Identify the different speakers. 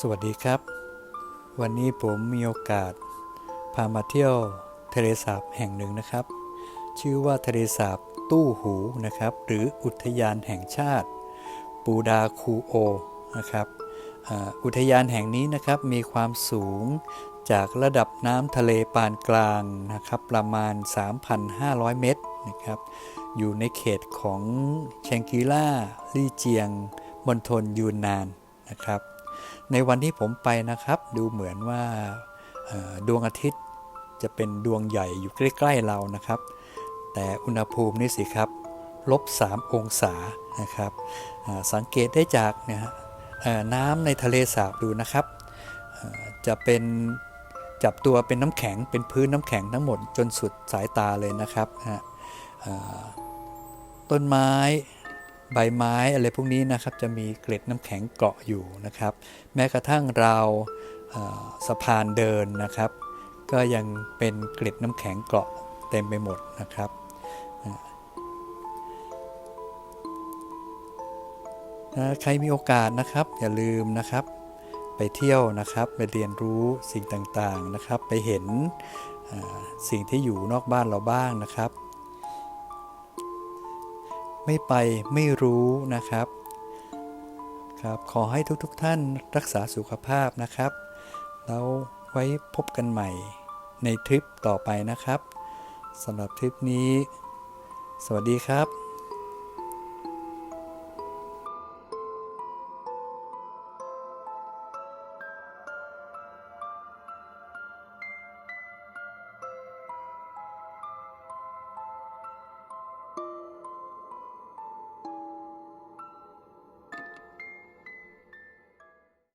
Speaker 1: สวัสดีครับ วันนี้ผมมีโอกาส พามาเที่ยวทะเลสาบแห่งหนึ่งนะครับ ชื่อว่าทะเลสาบตู้หูนะครับ หรืออุทยานแห่งชาติ ปูดาคูโอนะครับอุทยานแห่งนี้นะครับมีความสูงจากระดับน้ำทะเลปานกลางนะครับ ประมาณ 3,500 เมตรนะครับ อยู่ในเขตของแชงกีล่าลี่เจียงมณฑลยูนนานนะครับ ในวันที่ผมไปนะครับ ดูเหมือนว่าดวงอาทิตย์จะเป็นดวงใหญ่อยู่ใกล้ๆเรานะครับ แต่อุณหภูมินี่สิครับลบ3องศานะครับสังเกตได้จากเนี่ยฮะน้ำในทะเลสาบดูนะครับจะเป็นจับตัวเป็นน้ำแข็งเป็นพื้นน้ำแข็งทั้งหมดจนสุดสายตาเลยนะครับต้นไม้ ใบไม้อะไรพวกนี้นะครับจะมีเกล็ดน้ำแข็งเกาะอยู่นะครับ แม้กระทั่งราวสะพานเดินนะครับ ก็ยังเป็นเกล็ดน้ำแข็งเกาะเต็มไปหมดนะครับใครมีโอกาสนะครับอย่าลืมนะครับ ไปเที่ยวนะครับไปเรียนรู้สิ่งต่างๆนะครับ ไปเห็นสิ่งที่อยู่นอกบ้านเราบ้างนะครับ ไม่ไปไม่รู้นะครับครับขอให้ทุกๆทท่านรักษาสุขภาพนะครับ แล้วไว้พบกันใหม่ในทริปต่อไปนะครับสำหรับทริปนี้ สวัสดีครับ